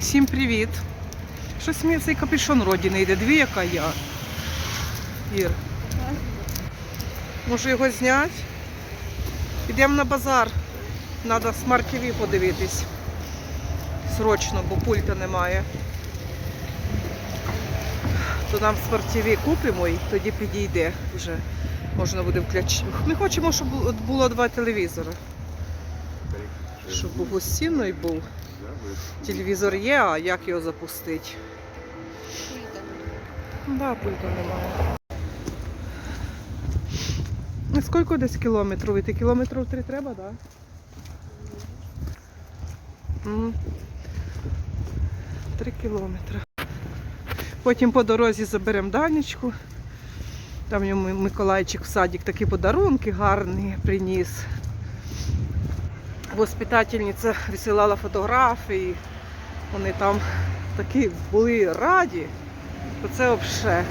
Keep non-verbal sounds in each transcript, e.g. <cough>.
Всім привіт. Щось мені цей капюшон роді не йде. Дві, яка я. Ір. Може його зняти? Йдемо на базар. Треба смарт ТВ подивитись. Срочно, бо пульта немає. То нам смарт ТВ купимо і тоді підійде вже. Можна буде включити. Ми хочемо, щоб було два телевізори. Щоб був гостінний був. Телевізор є, а як його запустити? Да, пульта немає. Скільки десь кілометрів? Іти кілометрів три треба, так? Да? Три кілометри. Потім по дорозі заберемо Данечку. Там йому Миколайчик в садик такі подарунки гарні приніс. Воспитательниця висилала фотографії. Вони там такі були раді. То це взагалі.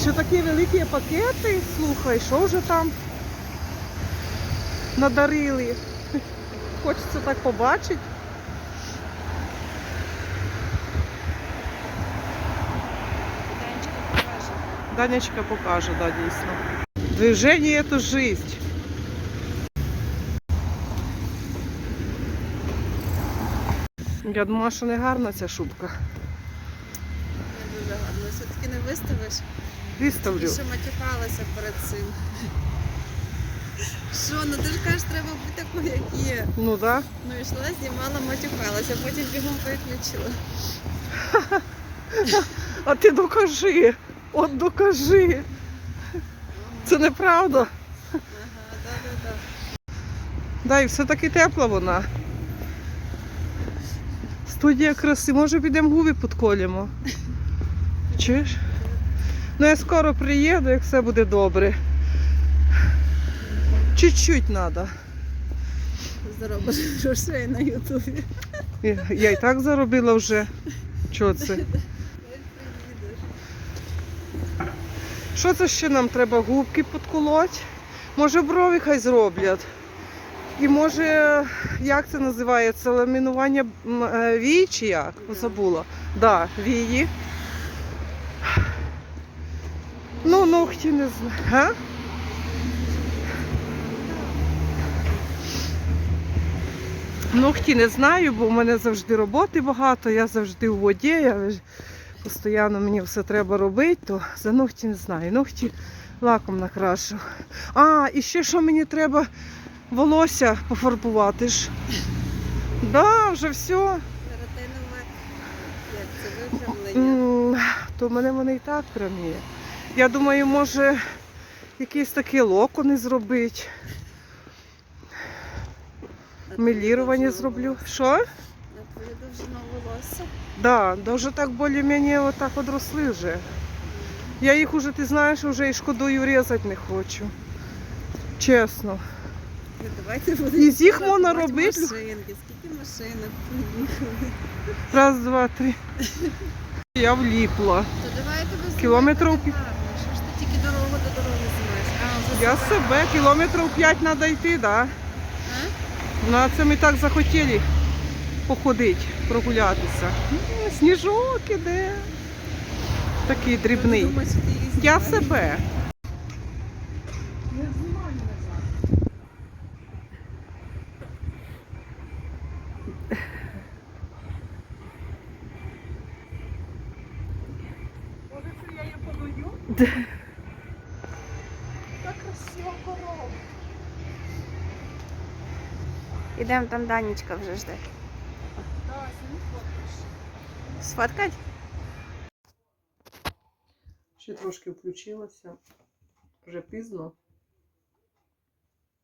Що такі великі пакети, слухай, що вже там надарили. <laughs> Хочеться так побачити. Данечка покаже. Данечка покаже, да, дійсно. Движення – це життя. Я думала, що не гарна ця шубка. Не дуже гарно. Все-таки не виставиш. Виставлю. ще матюкалася перед цим. Що, ну ти ж кажеш, треба бути такою, як є. Ну так. Да. Ну йшла, знімала, матюкалася, потім бігом переключила. А ти докажи. От докажи. Це неправда. Ага, да-да-да. Да, і все-таки тепла вона. Студія краси. Може підемо губи підколємо? Чуєш? Ну я скоро приїду, як все буде добре. Чуть-чуть треба. Заробиш грошей на Ютубі. Я і так заробила вже. Чого це? Що це ще нам треба губки підколоть? Може брові хай зроблять. І може, як це називається, ламінування е, вій чи як? Забула. Да, вії. Ну, ногті не знаю. Ногті не знаю, бо в мене завжди роботи багато, я завжди у воді, я постійно мені все треба робити, то за ногті не знаю. Ногті лаком накрашу. А, і ще що мені треба волосся пофарбувати ж. Да, вже все. Як це. То в мене вони і так прямі. Я думаю, може якісь такі локони зробити. На Мелірування зроблю. Що? На твою довжину волосся. Да, вже так більш-менш отак одросли вже. Я їх уже, ти знаєш, вже і шкодою різати не хочу. Чесно. Ну, Давайте будемо Із їх можна робити. Машинки. Скільки машинок поїхали? Раз, два, три. Я вліпла. То давай я тебе Кілометрів гарно. Що ж ти тільки дорогу до дороги за Я себе. кілометрів п'ять треба йти, да. На це ми так захотіли походити, прогулятися. Сніжок іде. Такий дрібний. Я себе. Може, це я її Так красиво корова. Ідемо там Данечка вже жде. Сфоткать? Ще трошки включилася. Вже пізно.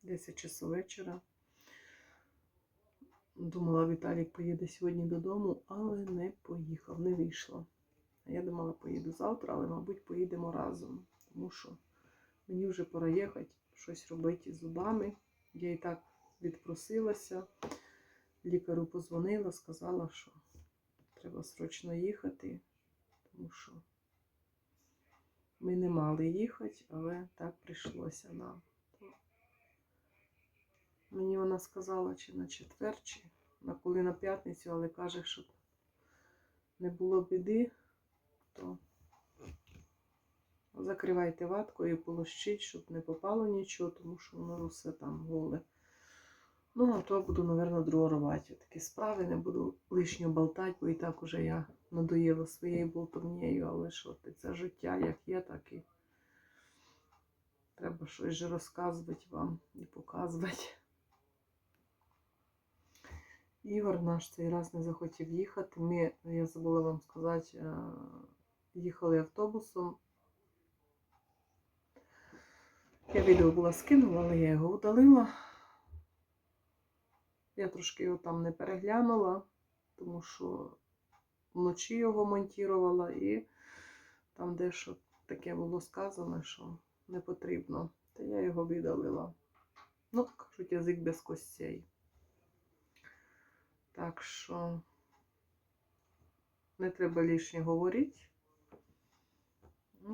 10 часу вечора. Думала, Віталік поїде сьогодні додому, але не поїхав, не вийшло. Я думала, поїду завтра, але, мабуть, поїдемо разом. Тому що мені вже пора їхати, щось робити зубами. Я і так відпросилася. Лікарю позвонила, сказала, що треба срочно їхати, тому що ми не мали їхати, але так прийшлося нам. Мені вона сказала, чи на четвер, чи на коли на п'ятницю, але каже, що не було біди, то закривайте ваткою і полощіть, щоб не попало нічого, тому що воно все там голе. Ну, а то буду, мабуть, дрорувати. Такі справи, не буду лишньо болтати, бо і так уже я надоїла своєю болтовнею, але що ти, це життя, як є, так і треба щось же розказувати вам і показувати. Ігор наш цей раз не захотів їхати. Ми, я забула вам сказати, е, їхали автобусом. Я відео була скинула, але я його удалила. Я трошки його там не переглянула, тому що вночі його монтувала і там дещо таке було сказано, що не потрібно. Та я його віддалила. Ну, кажуть, язик без костей. Так що не треба лишнє говорити.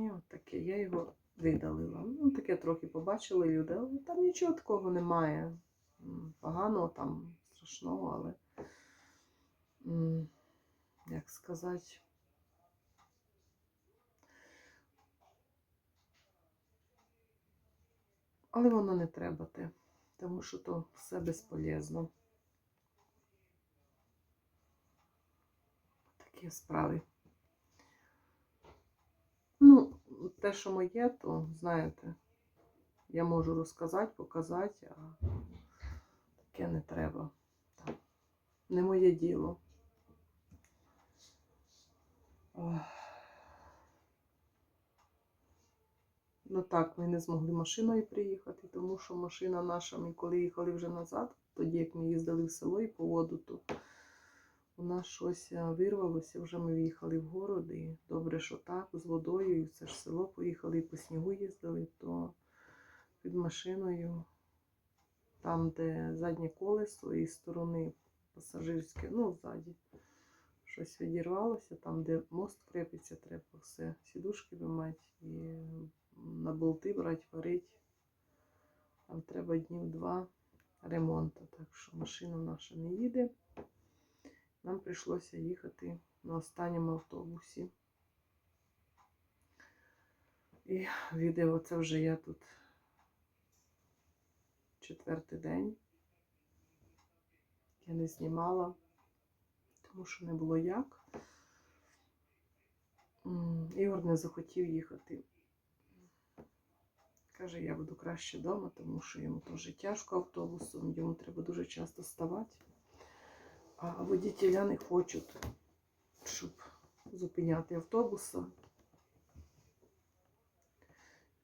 І от таке, я його видалила. Ну, таке трохи побачили люди, але там нічого такого немає. Поганого там, страшного, але як сказати. Але воно не треба те, тому що то все безполезно. Такі справи. Ну, те, що моє, то знаєте, я можу розказати, показати, а таке не треба. Не моє діло. Ну так, ми не змогли машиною приїхати, тому що машина наша, ми коли їхали вже назад, тоді як ми їздили в село і по воду, то у нас щось е, вирвалося, вже ми в'їхали в город, і добре, що так, з водою, і в це ж село поїхали, і по снігу їздили, то під машиною, там, де заднє колесо і сторони пасажирське, ну, ззаді, щось відірвалося, там, де мост крепиться, треба все, сідушки вимати і на болти брати, варити. Там треба днів два ремонту, так що машина наша не їде. Нам прийшлося їхати на останньому автобусі. І відео це вже я тут четвертий день. Я не знімала, тому що не було як. Ігор не захотів їхати. Каже, я буду краще вдома, тому що йому теж тяжко автобусом, йому треба дуже часто ставати. А водітеля не хочуть, щоб зупиняти автобуса.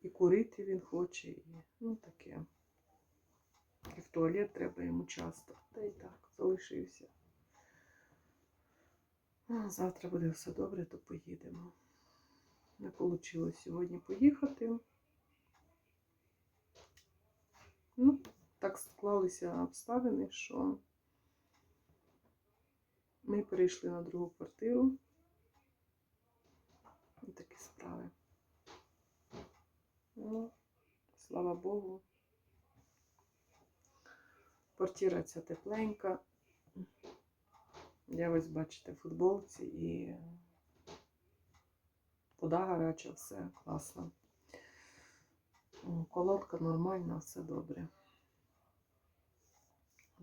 І курити він хоче, і ну таке. І в туалет треба йому часто. Та й так, залишився. Завтра буде все добре, то поїдемо. Не вийшло сьогодні поїхати. Ну, так склалися обставини, що ми перейшли на другу квартиру. Ось такі справи. Ну, слава Богу. Квартира ця тепленька. Я ось бачите футболці і вода гаряча, все класно. Колодка нормальна, все добре.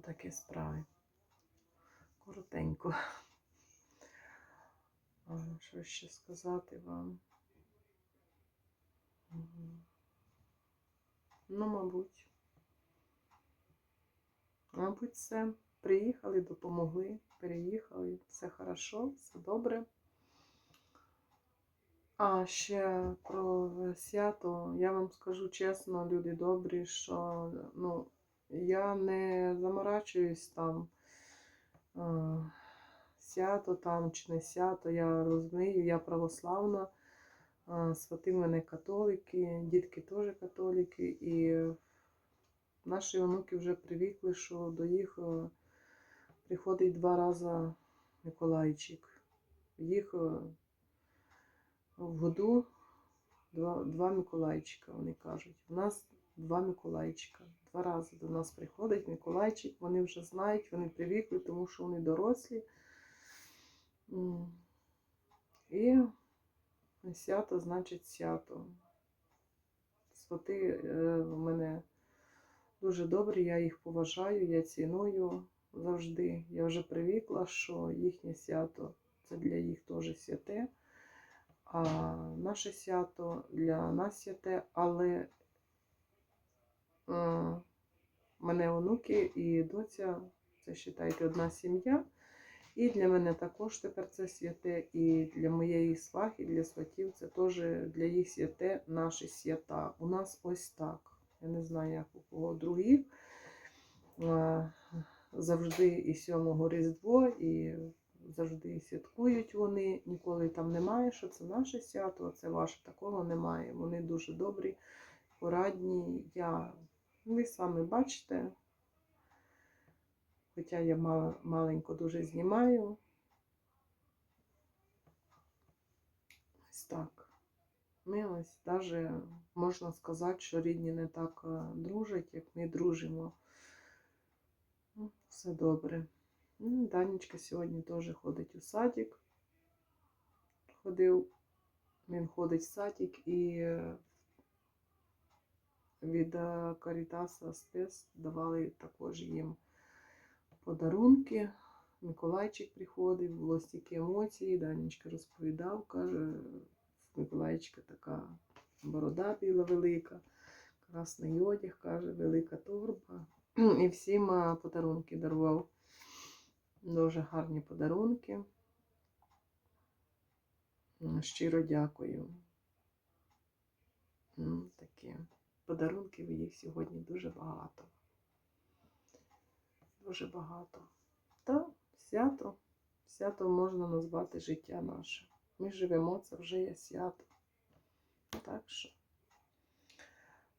Такі справи. Коротенько. Що ще сказати вам? Ну, мабуть. Мабуть, все. Приїхали, допомогли, переїхали. Все хорошо, все добре. А ще про свято. Я вам скажу чесно, люди добрі, що ну, я не заморачуюсь там. Свято там чи не свято, я розумію, я православна, свати мене католики, дітки теж католики, і наші онуки вже привикли, що до їх е, приходить два рази Миколайчик. Їх е, в году два, два Миколайчика, вони кажуть. У нас два Миколайчика. Два рази до нас приходить Миколайчик, вони вже знають, вони привикли, тому що вони дорослі. І свято значить свято. Свати е, в мене дуже добрі, я їх поважаю, я ціную завжди. Я вже привикла, що їхнє свято це для їх теж святе, а наше свято для нас святе, але мене онуки і доця, це вважайте, одна сім'я. І для мене також тепер це святе, і для моєї свахи, і для сватів це теж для їх святе наші свята. У нас ось так. Я не знаю, як у кого других. Е, Завжди і сьомого Різдво, і завжди святкують вони. Ніколи там немає, що це наше свято, це ваше. Такого немає. Вони дуже добрі, порадні. Я, ви самі бачите, Хоча я маленько дуже знімаю. Ось так. Ми ось навіть можна сказати, що рідні не так е, дружать, як ми дружимо. Ну, Все добре. Ну, Данечка сьогодні теж ходить у садик. Ходив, він ходить в садик і від е, Карітаса Спес давали також їм подарунки. Миколайчик приходив, було стільки емоцій. Данечка розповідав, каже, в Миколайчика така борода біла велика, красний одяг, каже, велика торба. <clears throat> І всім подарунки дарував. Дуже гарні подарунки. Щиро дякую. Такі подарунків їх сьогодні дуже багато дуже багато. Та свято, свято можна назвати життя наше. Ми живемо, це вже є свято. Так що.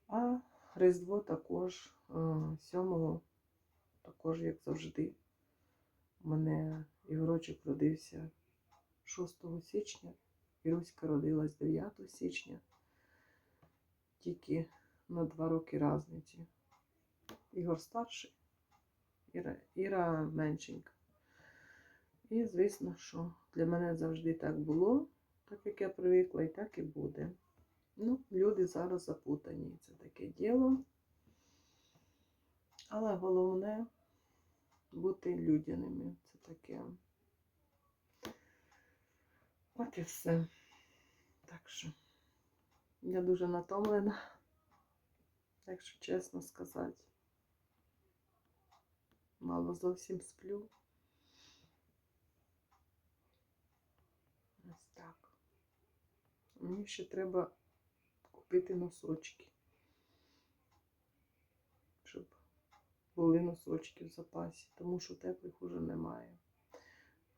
А Різдво також е, 7 також, як завжди. У мене Ігорочок родився 6 січня, Іруська родилась 9 січня. Тільки на два роки різниці. Ігор старший. Іра, Іра меншенька. І, звісно, що для мене завжди так було, так як я привикла, і так і буде. Ну, люди зараз запутані, це таке діло. Але головне бути людяними. Це таке. От і все. Так що я дуже натомлена, якщо чесно сказати мало зовсім сплю. Ось так. Мені ще треба купити носочки, щоб були носочки в запасі, тому що теплих уже немає.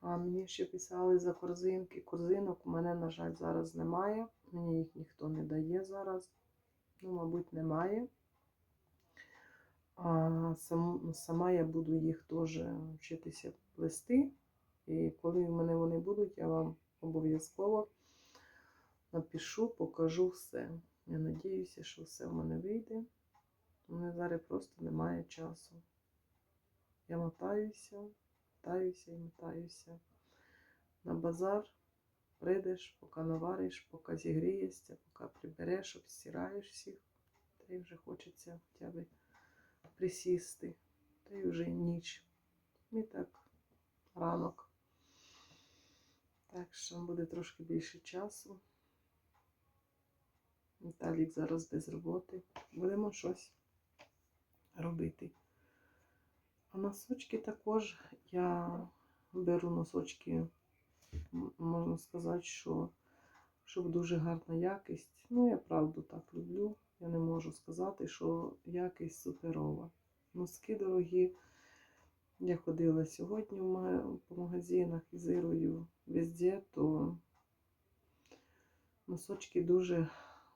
А мені ще писали за корзинки. Корзинок у мене, на жаль, зараз немає. Мені їх ніхто не дає зараз. Ну, мабуть, немає. А сам, сама я буду їх теж вчитися плести. І коли в мене вони будуть, я вам обов'язково напишу, покажу все. Я надіюся, що все в мене вийде. У мене зараз просто немає часу. Я мотаюся, мотаюся і мотаюся. На базар прийдеш, поки навариш, поки зігрієшся, поки прибереш, обстираєш всіх. Та й вже хочеться хоча б присісти. Та й вже ніч. І так, ранок. Так що буде трошки більше часу. Віталік зараз без роботи. Будемо щось робити. А носочки також я беру носочки, можна сказати, що щоб дуже гарна якість. Ну, я правду так люблю. Я не можу сказати, що якість суперова. Носки дорогі. Я ходила сьогодні по магазинах із Ірою везде, то носочки дуже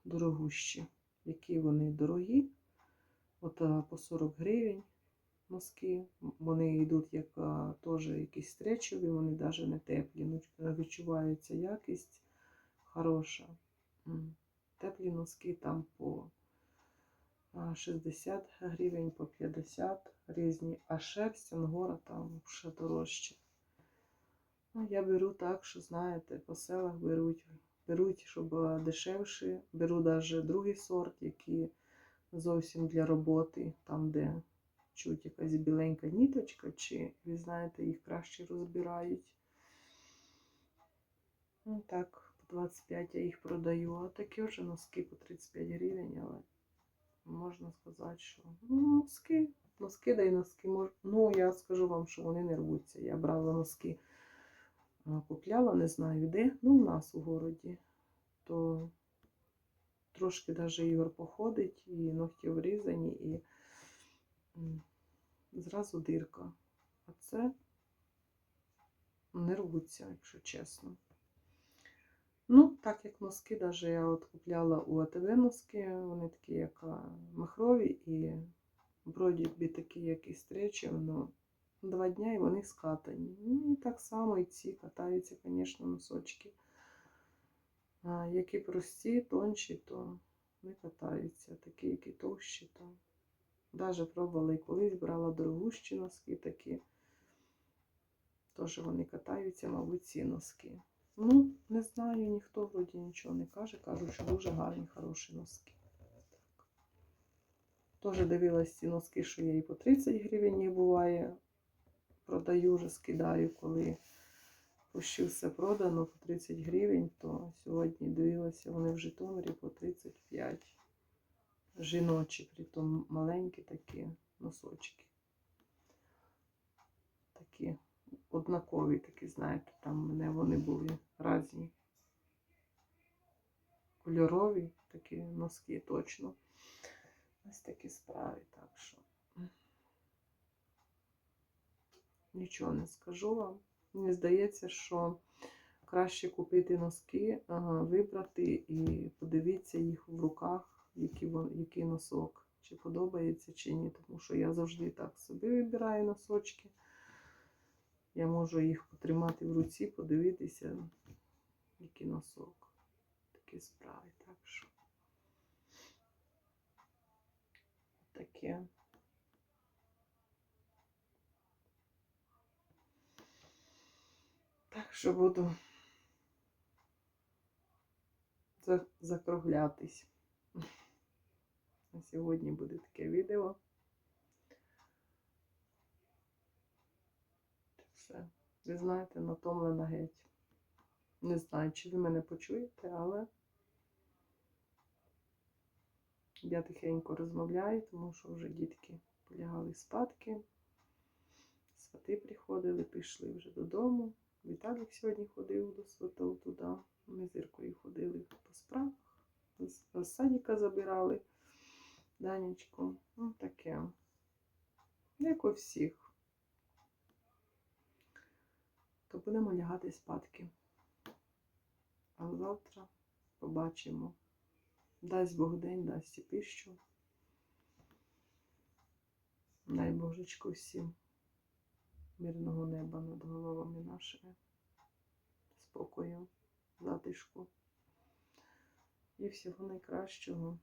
дорогущі. Які вони дорогі, от по 40 гривень носки. Вони йдуть як теж якісь стречові, вони навіть не теплі. Ну, відчувається якість хороша. Теплі носки там по 60 гривень, по 50 різні, а шерсть ангора там ще дорожче. Ну, я беру так, що знаєте, по селах беруть, беруть, щоб дешевше. Беру навіть другий сорт, який зовсім для роботи, там, де чуть якась біленька ніточка, чи ви знаєте, їх краще розбирають. Ну так, 25 я їх продаю, а такі вже носки по 35 гривень, але можна сказати, що ну, носки, носки да й носки. Ну, я скажу вам, що вони не рвуться. Я брала носки, купляла, не знаю де, ну, у нас у городі, то трошки даже Ігор походить, і ногті врізані, і зразу дирка. А це не рвуться, якщо чесно. Ну, так як носки, даже я от купляла у АТВ носки, вони такі, як махрові, і бі такі, як і ну, два дня і вони скатані. Ну, і так само і ці катаються, звісно, носочки. А, які прості, тонші, то не катаються. Такі, які товщі, то даже пробувала і колись брала дорогущі носки такі. Теж вони катаються, мабуть, ці носки. Ну, не знаю, ніхто вроді нічого не каже. Кажуть, що дуже гарні, хороші носки. Теж дивилась ці носки, що я і по 30 гривень їх буває. Продаю вже, скидаю, коли почти все продано по 30 гривень, то сьогодні дивилася, вони в Житомирі по 35. Жіночі, притом маленькі такі носочки. Такі однакові, такі, знаєте, там в мене вони були різні. Кольорові такі носки точно. Ось такі справи, так що нічого не скажу вам. Мені здається, що краще купити носки, вибрати і подивитися їх в руках, який, який носок, чи подобається, чи ні. Тому що я завжди так собі вибираю носочки. Я можу їх потримати в руці, подивитися, який носок. Такі справи. Так що таке. Так що буду за- закруглятись. На сьогодні буде таке відео. Все. Ви знаєте, натомлена геть. Не знаю, чи ви мене почуєте, але я тихенько розмовляю, тому що вже дітки полягали спадки. Свати приходили, пішли вже додому. Віталік сьогодні ходив до сватов туди. Ми з Іркою ходили по справах. З садика забирали Данечку. Ну, таке. Як у всіх. То будемо лягати спадки. А завтра побачимо. Дасть Бог день, дасть і пищу. Дай Божечко всім мирного неба над головами нашими, спокою, затишку і всього найкращого.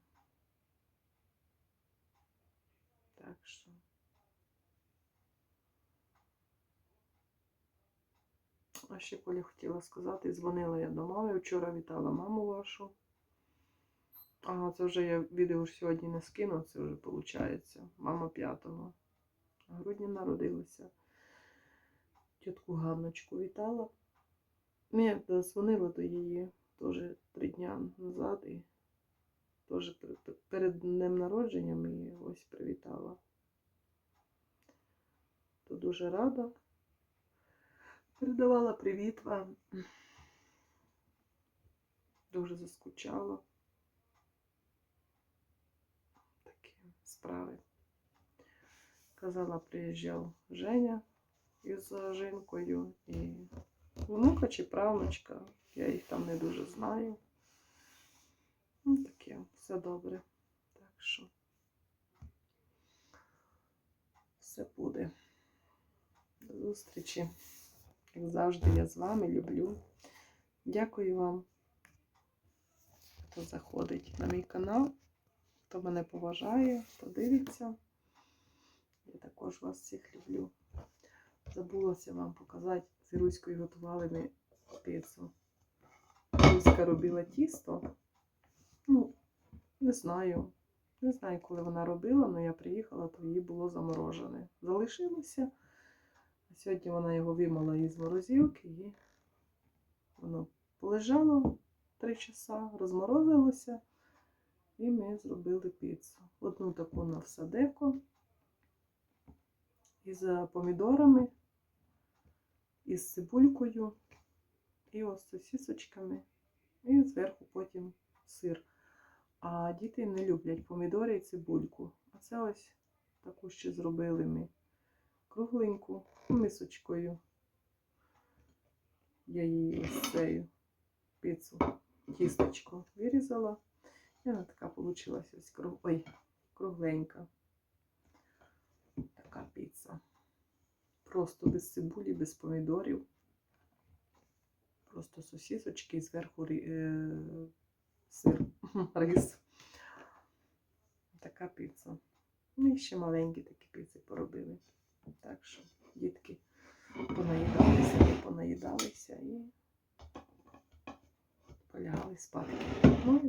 Так що. А ще Коля хотіла сказати, дзвонила я до мами. Вчора вітала маму вашу. А, це вже я відео ж сьогодні не скину, це вже виходить. Мама 5 грудня народилася. Тітку Ганночку вітала. Я дзвонила до її теж три дня назад і теж пер- пер- перед днем народженням і ось привітала. То дуже рада. Передавала привіт вам. Дуже заскучала. Такі справи. Казала, приїжджав Женя із жінкою і внука чи правнучка. Я їх там не дуже знаю. Ну, таке, все добре. Так що все буде. До зустрічі. Як завжди, я з вами люблю. Дякую вам, хто заходить на мій канал, хто мене поважає, хто дивиться. Я також вас всіх люблю. Забулася вам показати З Іруською готували ми піцу. Іруська робила тісто. Ну, не знаю. Не знаю, коли вона робила, але я приїхала, то її було заморожене. Залишилося. Сьогодні вона його вимала із морозилки і воно полежало три часа, розморозилося, і ми зробили піцу. Одну таку на всадеко із помідорами, із цибулькою, і ось сосісочками, і зверху потім сир. А діти не люблять помідори і цибульку. А це ось таку ще зробили ми кругленьку мисочкою. Я її ось цією піцу, тісточко вирізала. І вона така вийшла ось круг... Ой, кругленька. Така піца. Просто без цибулі, без помідорів. Просто сосісочки і зверху е, сир, <laughs> рис. Така піца. Ну і ще маленькі такі піци поробили. Так що дітки понаїдалися, понаїдалися і полягали спати. Ну і